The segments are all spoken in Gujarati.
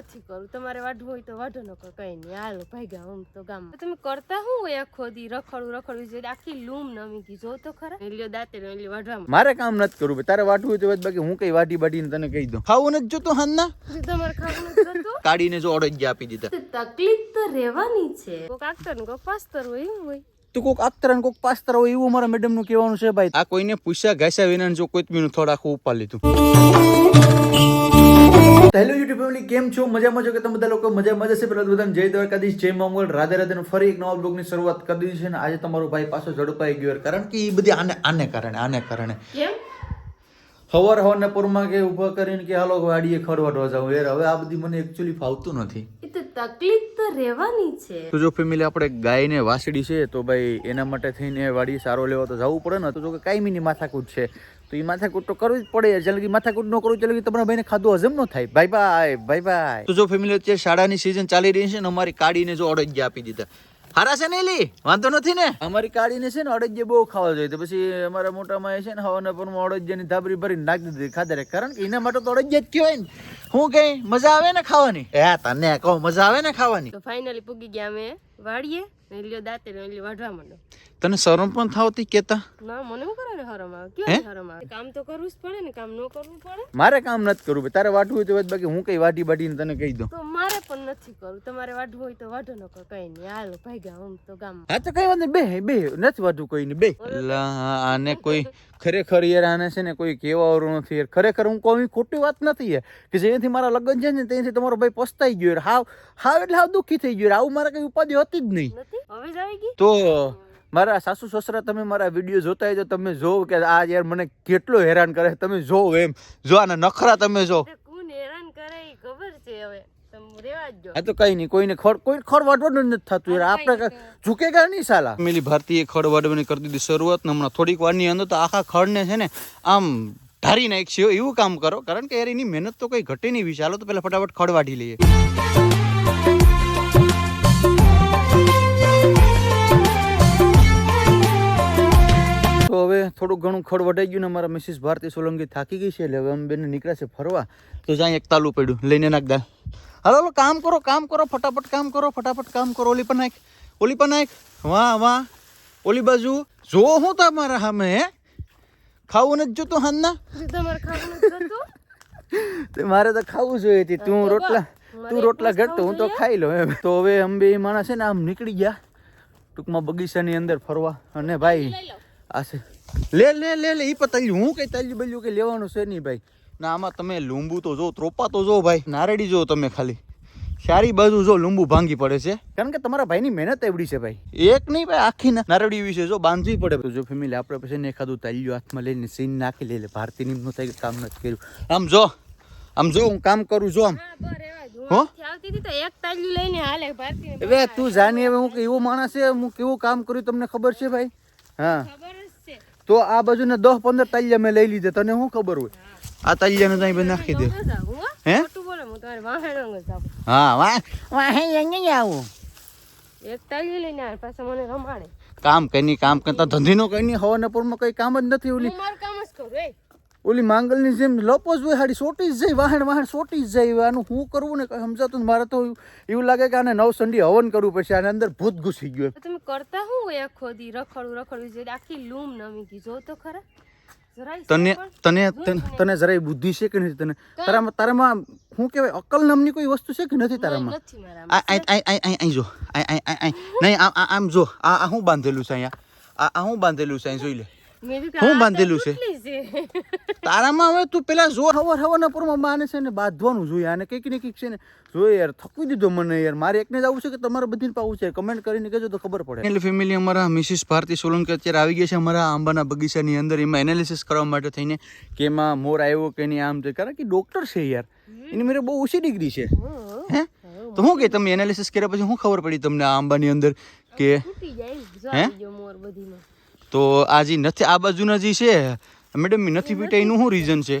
નથી કરું. તમારે વાઢવું હોય તો વાઢો ન કરો કઈ નહીં હાલો ભાગ્યા આમ તો ગામ. તમે કરતા હું હોય આખો દી? રખડું રખડું જોઈએ આખી લૂમ નમી ગઈ. જો તો ખરા. એલ્યો દાંતે એલ્યો મારે કામ નથી કરવું તારે વાઢવું હોય તો બાકી. હું કઈ વાટી બાટીને તને કહી દઉં. ખાવું નથી જોતું હાંજના ના તમારે ખાવું નથી કાઢીને જો અડદ આપી દીધા. તકલીફ તો રહેવાની છે. કોક આક્ટર ને કોક પાસ્તર હોય એવું હોય. તું કોક આક્તર કોક પાસ્તર હોય એવું મારા મેડમનું કહેવાનું છે ભાઈ. આ કોઈને પૂછ્યા ઘાસ્યા વિના જો કોઈ નું થોડા આખું ઉપાડી લીધું. હેલો યુટ્યુબ ફેમિલી કેમ છો? મજામાં છો કે તમે બધા લોકો? મજામાં જશે તો બધાને જય દ્વારકાધીશ જય મંગળ. રાધે રાધે ફરી એક નવા બ્લોગની શરૂઆત કરી દીધી છે ને આજે તમારો ભાઈ પાછો ઝડપાઈ ગયો કારણ કે એ બધી આને આને કારણે આને કારણે. હવાર હવારના પૂરમાં કે ઊભા કરીને કે હાલો વાડીએ ખરવાડવા જાવ યાર હવે આ બધી મને એકચ્યુઅલી ફાવતું નથી. એ તો તકલીફ તો રહેવાની છે. તો જો ફેમિલી આપણે ગાયને વાસડી છે તો ભાઈ એના માટે થઈને વાડી સારો લેવા તો જવું પડે ને તો જો કે કાયમીની માથાકૂટ છે. તો એ માથાકૂટ તો કરવી જ પડે. જ્યાં લગી માથાકૂટ ન કરવું ત્યાં લગી તમારા ભાઈને ખાધું હજમ ન થાય. બાય બાય બાય બાય તો જો ફેમિલી અત્યારે શાળાની સિઝન ચાલી રહી છે ને અમારી કાઢીને જો અડજ્યા આપી દીધા. હારા છે ને એલી? વાંધો નથી ને? અમારી કાઢીને છે ને અડજ્ય બહુ ખાવા જોઈએ. તો પછી અમારા મોટામાં છે ને હવાના પર અડજ્યાની ધાબરી ભરીને નાખી દીધી ખાધા રે કારણ કે એના માટે તો અડજ્યા જ કહેવાય ને. હું કઈ મજા આવે ને ખાવાની? એ તને કહો મજા આવે ને ખાવાની? તો ફાઇનલી પૂગી ગયા અમે. વાડીએ ને લ્યો દાંતે ને એલ્યો વાઢવા માંડો. તને શરમ પણ થાવતી કેતા? ના મને શું કરે ને હરમ આવે કેવું હરમ આવે? કામ તો કરવું જ પડે ને કામ ન કરવું પડે. મારે કામ નથી કરવું તારે વાઢવું હોય તો બાકી હું કઈ વાઢી બાટીને તને કહી દઉં. તો મારે પણ નથી કરવું. તમારે વાઢવું હોય તો વાઢો ન કર કઈ નહીં હાલો ભાગ્યા હું તો ગામ. હા તો કઈ વાંધો બે બે નથી વાઢવું કોઈ નહીં બે આને કોઈ ખરેખર યાર આને છે ને કોઈ કહેવાવાળું નથી યાર. ખરેખર હું કોઈ ખોટી વાત નથી યાર. કે જેથી મારા લગ્ન છે ને ત્યાંથી તમારો ભાઈ પસ્તાઈ ગયો હાવ હાવ એટલે હાવ દુઃખી થઈ ગયો આવું મારે કઈ ઉપાધિ હતી જ નહીં. હવે જ આવી ગઈ? તો મારા સાસુ સસરા તમે મારા વીડિયો જોતા હોય તો તમે જોવો કે આ યાર મને કેટલો હેરાન કરે તમે જોવો એમ. જો આના નખરા તમે જો. કોણ હેરાન કરે એ ખબર છે હવે. આ તો કઈ નહીં કોઈને ખડ કોઈ ખડ વાડવાનું નથી થતું. યાર આપણે ઝૂકેગા નહીં સાલા? મેલી ભારતીય ખડ વાડવાની કરી દીધી શરૂઆત હમણાં થોડીક વારની અંદર તો આખા ખડને છે ને આમ ઢારી નાખશે એવું કામ કરો. કારણ કે યાર એની મહેનત તો કઈ ઘટે નહીં. વિશાલો તો પેલા ફટાફટ ખડ વાઢી લઈએ. થોડુંક ઘણું ખડ વઢાઈ ગયું ને અમારા મિસિસ ભારતી સોલંકી થાકી ગઈ છે એટલે હવે અમે બેને નીકળ્યા છે ફરવા. તો જ્યાં એક તાલું પડ્યું લઈને નાખ દા. હાલો હાલો કામ કરો કામ કરો ફટાફટ કામ કરો ફટાફટ કામ કરો ઓલી પણ નાખ ઓલી પણ નાખ. વાહ વાહ. ઓલી બાજુ જો હું તમારા સામે હે? ખાવું નથી જોતું હાલના તમારે મારે તો ખાવું જોઈએ હતી તું રોટલા તું રોટલા ઘટતો હું તો ખાઈ લઉં એમ. તો હવે અમે બે માણસ છે ને આમ નીકળી ગયા. ટૂંકમાં બગીચાની અંદર ફરવા. અને ભાઈ આશે આ છે. લે લે લે લે એ પતાલ્યું હું કઈ તલ્યું બલ્યું કઈ લેવાનું છે નહીં ભાઈ? ના આમાં તમે લીંબુ તો જો ત્રોપા તો જો ભાઈ. નારેડી જો તમે ખાલી. સારી બાજુ જો લીંબુ ભાંગી પડે છે. કારણ કે તમારા ભાઈની મહેનત એવડી છે ભાઈ. એક નહીં ભાઈ આખી ના- નારડી વિશે જો બાંધવી પડે. જો ફેમિલી આપણે પછી ને એખાદું તાલ્યું હાથમાં લઈને સીન નાખી લે લે ભારતી નિમનું થાય કામ નથી કર્યું. આમ જો આમ જો. હું કામ કરું જો આમ. તો એક તાલ્યું લઈને હવે તું જાણી હવે હું કે એવો માણસ છે હું કેવું કામ કર્યું તમને ખબર છે ભાઈ? હા. તો આ બાજુને દસ પંદર તાલિયા મેં લઈ લીધા. તને શું ખબર હોય? આ તાલિયાને ત્યાં બે નાખી દે. ન હો? હે? વાહ. વાહ આવું એક તાલ્યું લઈને આવે પાછા મને રમાડે. કામ કઈ કામ કરતા ધંધીનો કઈ નહીં હવાના કઈ કામ જ નથી ઓલી. મારું કામ જ કરું ઓલી માંગલની જેમ લપોજ હોય હાડી સોટી જ જાય વાહણ વાહણ સોટી જ જાય હવે આનું શું કરવું ને કઈ સમજાતું મારે તો એવું લાગે કે આને નવ સંડી હવન કરવું પડશે આને અંદર ભૂત ઘૂસી ગયું તમે કરતા શું હોય આખો દી? રખડું રખડું જે આખી લૂમ નમી ગઈ. જો તો ખરા. તને તને તને- તને જરાય બુદ્ધિ છે કે નથી તને? તારામાં તારામાં શું કહેવાય અકલ નામની કોઈ વસ્તુ છે કે નથી તારામાં? નથી મારા આ આ આ આ આ આ જો આ આ આ આ નહીં આ આ આમ જો આ હું બાંધેલું છે અહીંયા? આ હું બાંધેલું છે અહીં જોઈ લે. હું બાંધેલું છે? તારામાં હવે તું પેલા જો હવર હવારના પૂરમાં માને છે ને બાંધવાનું જોઈએ આને કંઈક ને કંઈક છે ને. જોઈએ યાર થકવી દીધો મને યાર. મારે એકને જ આવું છે કે તમારે બધીને પાવું છે? કમેન્ટ કરીને કહેજો તો ખબર પડે. એટલે ફેમિલી અમારા મિસિસ ભારતી સોલંકી અત્યારે આવી ગયા છે અમારા આંબાના બગીચાની અંદર. એમાં એનાલિસિસ કરવા માટે થઈને કે એમાં મોર આવ્યો કે નહીં આમ છે કારણ કે ડોક્ટર છે યાર. એની મેરે બહુ ઓછી ડિગ્રી છે. હે? તો શું કે તમે એનાલિસિસ કર્યા પછી શું ખબર પડી તમને આ આંબાની અંદર કે તૂટી જાય. જો હે? મોર બધીમાં. તો આ જે નથી આ બાજુના જે છે. મેડમ નથી પીટા એનું શું રીઝન છે?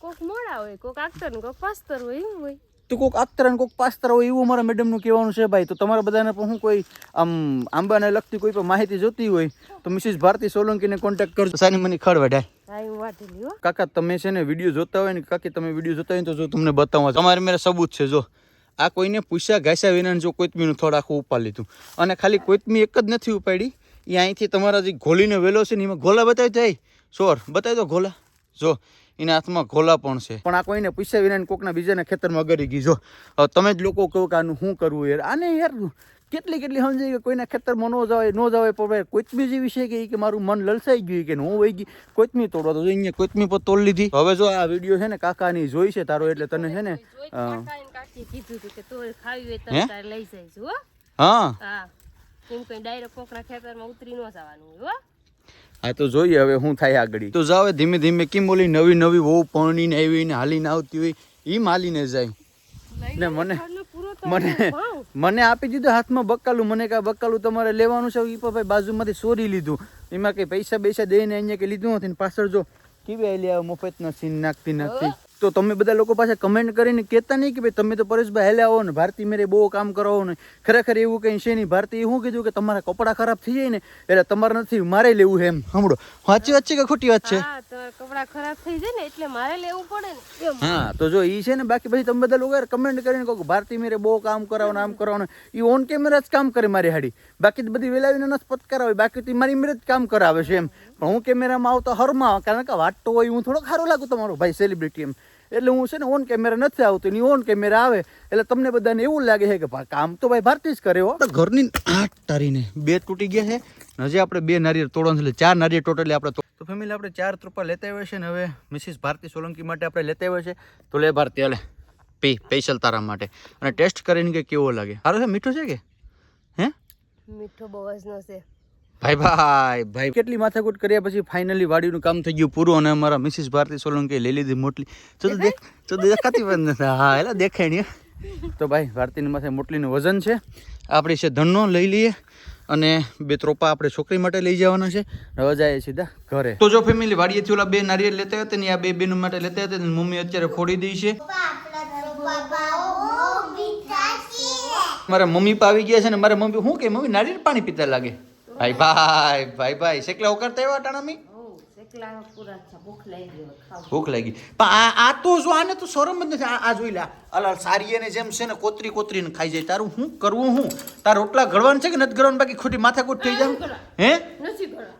કોક મોડા હોય કોક આક્તર કોક પાસ્તર હોય એવું હોય. તો કોક આક્તર અને કોક પાસ્તર હોય એવું મારા મેડમનું કહેવાનું છે ભાઈ. તો તમારા બધાને પણ હું કોઈ આમ આંબાને લગતી કોઈ પણ માહિતી જોતી હોય તો મિસિસ ભારતી સોલંકીને કોન્ટેક્ટ કરજો. સાની મને ખડ વઢાય. કાકા તમે છે ને વીડિયો જોતા હોય ને કાકી તમે વીડિયો જોતા હોય તો જો તમને બતાવવા તમારે મેરા સબૂત છે જો. આ કોઈને પૂછ્યા ઘાસ્યા વિના જો કોઈતમીનું થોડ આખું ઉપાડી લીધું. અને ખાલી કોઈતમી એક જ નથી ઉપાડી. એ અહીંથી તમારા જે ઘોલીનો વેલો છે ને એમાં ઘોલા બતાવી જાય સોર બતાવી દો ઘોલા. જો એના હાથમાં ઘોલા પણ છે. પણ આ કોઈને પૂછ્યા વિના કોકના બીજાના ખેતરમાં અગરી ગઈ. જો તમે જ લોકો કહો કે આનું શું કરવું યાર? આને યાર કેટલી કેટલી સમજાય કે કોઈના ખેતરમાં ન જવાય ન જવાય પણ ભાઈ કોથમી જેવી છે કે એ કે મારું મન લલસાઈ ગયું કે હું વહી ગઈ. કોથમી તોડવા તો અહીંયા કોથમી પર તોડ લીધી. હવે જો આ વીડિયો છે ને કાકાની જોઈ છે તારો એટલે તને છે ને હા. એમ કઈ ડાયરેક્ટ કોકના ખેતરમાં ઉતરી ન જવાનું હોય હા. તો જોઈએ હવે શું થાય આગળ. તો જાવે ધીમે ધીમે કેમ ઓલી નવી નવી વહુ પરણીને આવી ને હાલીને આવતી હોય ઈ માલીને જાય. ને મને ઘરનો પૂરો તો મને મને આપી દીધું હાથમાં બકાલું. મને કાંઈ બકાલું તમારે લેવાનું છે ઈ પણ ભાઈ બાજુમાંથી સોરી લીધું. એમાં કંઈ પૈસા બૈસા દઈને અહીંયા કંઈ લીધું નથી ને પાછળ જો કેવી આલી આવે મફતના સીન નાખતી નાખતી. તો તમે બધા લોકો પાસે કમેન્ટ કરીને કહેતા નહીં કે ભાઈ તમે તો પરેશભાઈ હેલે આવો ને ભારતી મેરે બહુ કામ કરાવો ને. ખરેખર એવું કંઈ છે નહીં. ભારતી શું કીધું કે તમારા કપડાં ખરાબ થઈ જાય ને એટલે તમારે નથી મારે લેવું એમ. સાંભળો. સાચી વાત છે કે ખોટી વાત છે? હા તો કપડા ખરાબ થઈ જાય ને એટલે મારે લેવું પડે ને. હા તો જો એ છે ને બાકી પછી તમે બધા લોકો કમેન્ટ કરીને કહો કે ભારતી મેરે બહુ કામ કરાવો ને આમ કરાવો ને. એ ઓન કેમેરા જ કામ કરે મારી હાડી. બાકી બધી વેલાવીને નસ પત કરાવે બાકી તો મારી મેરે જ કામ કરાવે છે એમ. પણ હું કેમેરામાં આવતો હરમાં કારણ કે વાટતો હોય હું થોડોક ખારો લાગુ તમારો ભાઈ સેલિબ્રિટી એમ. એટલે હું છે ને ઓન કેમેરા નથી આવતી ની ઓન કેમેરા આવે. એટલે તમને બધાને એવું લાગે છે કે કામ તો ભાઈ ભારતી જ કરે હો. ઘરની આઠ તારીને બે તૂટી ગયા છે. હજી આપણે બે નારિયેળ તોડવાનું છે એટલે ચાર નારિયેળ ટોટલી આપણે તો તો ફેમિલી આપણે ચાર ત્રુપા લેતા આવ્યા છે ને હવે મિસિસ ભારતી સોલંકી માટે આપણે લેતા આવ્યા છે. તો લે ભારતી હાલે. પી સ્પેશિયલ તારા માટે. અને ટેસ્ટ કરીને કે કેવો લાગે? સારો છે મીઠો છે કે? હે? મીઠો બહુ જ નો છે. ભાઈ ભાઈ ભાઈ. કેટલી માથાકૂટ કર્યા પછી ફાઇનલી વાડીનું કામ થઈ ગયું પૂરું અને અમારા મિસિસ ભારતી સોલંકી લઈ લીધી મોટલી. તો તો દેખાતી પણ નથી. હા એટલે દેખાય તો ભાઈ, ભારતીની માથે મોટલીનું વજન છે. આપણે છે ધનનો લઈ લઈએ અને બે ત્રોપા આપણે છોકરી માટે લઈ જવાના છે. હવે સીધા ઘરે. તો જો ફેમિલી વાડીએથી ઓલા બે નારિયેળ લેતા હતા ને આ બે બેનો માટે લેતા હતા ને મમ્મી અત્યારે ફોડી દઈ છે. મારા મમ્મી પા આવી ગયા છે ને મારા મમ્મી શું કે મમ્મી, નારિયેળ પાણી પીતા લાગે? ભાઈ ભાઈ ભાઈ ભાઈ શેકલા ઉકાળતા એવા ટાણામી ભૂખ લાગી પણ આ આ તો જો આને તો શરમ જ નથી. આ જોઈ લે અલા સારીએને જેમ છે ને કોતરી કોતરીને ખાઈ જાય. તારું શું કરવું હું? તાર રોટલા ઘડવાનું છે કે નથી ઘડવાનું? બાકી ખોટી માથાકૂટ થઈ જાય? હે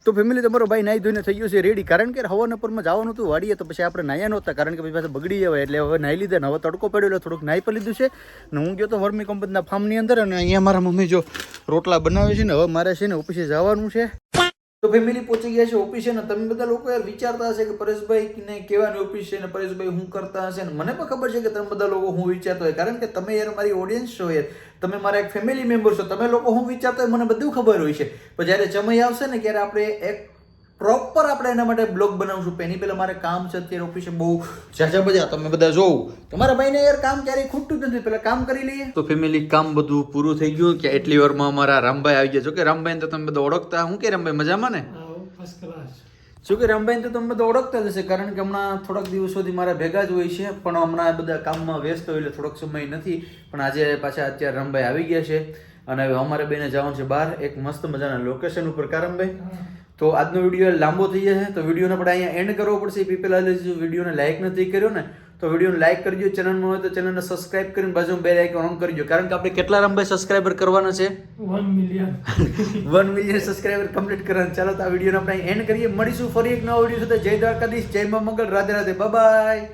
તો ફેમિલી તમારો ભાઈ નાહી ધોઈને થઈ ગયું છે રેડી કારણ કે હવાના પરમાં જવાનું હતું, વાડીએ તો પછી આપણે નાહ્યા નહોતા, કારણ કે પછી પાછા બગડી જવાય. એટલે હવે નાઈ લીધા હવે તડકો પડ્યો, એટલે થોડુંક નાહી પણ લીધું છે. ને હું ગયો તો વર્મી કંપનીના ફાર્મની અંદર, અને અહીંયા મારા મમ્મી જો રોટલા બનાવે છે ને, હવે મારે છે ને ઓફિસે જવાનું છે. તો ફેમિલી પહોંચી ગયા છે ઓફિસે ને તમે બધા લોકો યાર વિચારતા હશે કે પરેશભાઈ ને કેવાની ઓફિસ છે ને પરેશભાઈ હું કરતા હશે ને મને પણ ખબર છે કે તમે બધા લોકો હું વિચારતો હોય. કારણ કે તમે યાર મારી ઓડિયન્સ છો યાર. તમે મારા એક ફેમિલી મેમ્બર છો. તમે લોકો હું વિચારતો હોય મને બધું ખબર હોય છે. પણ જ્યારે સમય આવશે ને ત્યારે આપણે એક પ્રોપર આપણે એના માટે બ્લોગ બનાવશું. પહેલી પહેલાં મારે કામ છે અત્યારે ઓફિસે બહુ ઝાઝા બધા. તમે બધા જોવું. તમારા ભાઈને યાર કામ ક્યારેય ખૂટતું જ નથી. પેલા કામ કરી લઈએ. તો ફેમિલી કામ બધું પૂરું થઈ ગયું કે એટલી વારમાં અમારા રામભાઈ આવી ગયા? જો કે રામભાઈ તો તમે બધા ઓળખતા. હું કે રામભાઈ? મજામાં ને? શું કે રામભાઈ તો તમે બધા ઓળખતા જ હશે કારણ કે હમણાં થોડાક દિવસોથી મારા ભેગા જ હોય છે પણ હમણાં બધા કામમાં વ્યસ્ત હોય એટલે થોડોક સમય નથી. પણ આજે પાછા અત્યારે રામભાઈ આવી ગયા છે. અને હવે અમારે બેને જવાનું છે બહાર. એક મસ્ત મજાના લોકેશન ઉપર. કારમભાઈ તો આજનો વીડિયો લાંબો થઈ જશે તો વિડીયોને આપણે અહીંયા એન્ડ કરવો પડશે. એ પહેલાં જો વિડીયોને લાઇક નથી કર્યો ને તો વિડીયોને લાઇક કરજો. ચેનલમાં હોય તો ચેનલને સબસ્ક્રાઇબ કરીને બાજુમાં બે લાઇક ઓન કરજો. કારણ કે આપણે કેટલા રામભાઈ સબસ્ક્રાઇબર કરવાના છે? One million one million subscriber complete કરવાનું. ચાલો તો આ વિડીયોને આપણે એન્ડ કરીએ. મળીશું ફરી એક નવો વીડિયો સાથે. જય દ્વારકાધીશ જય મા મંગળ રાધે રાધે. બાય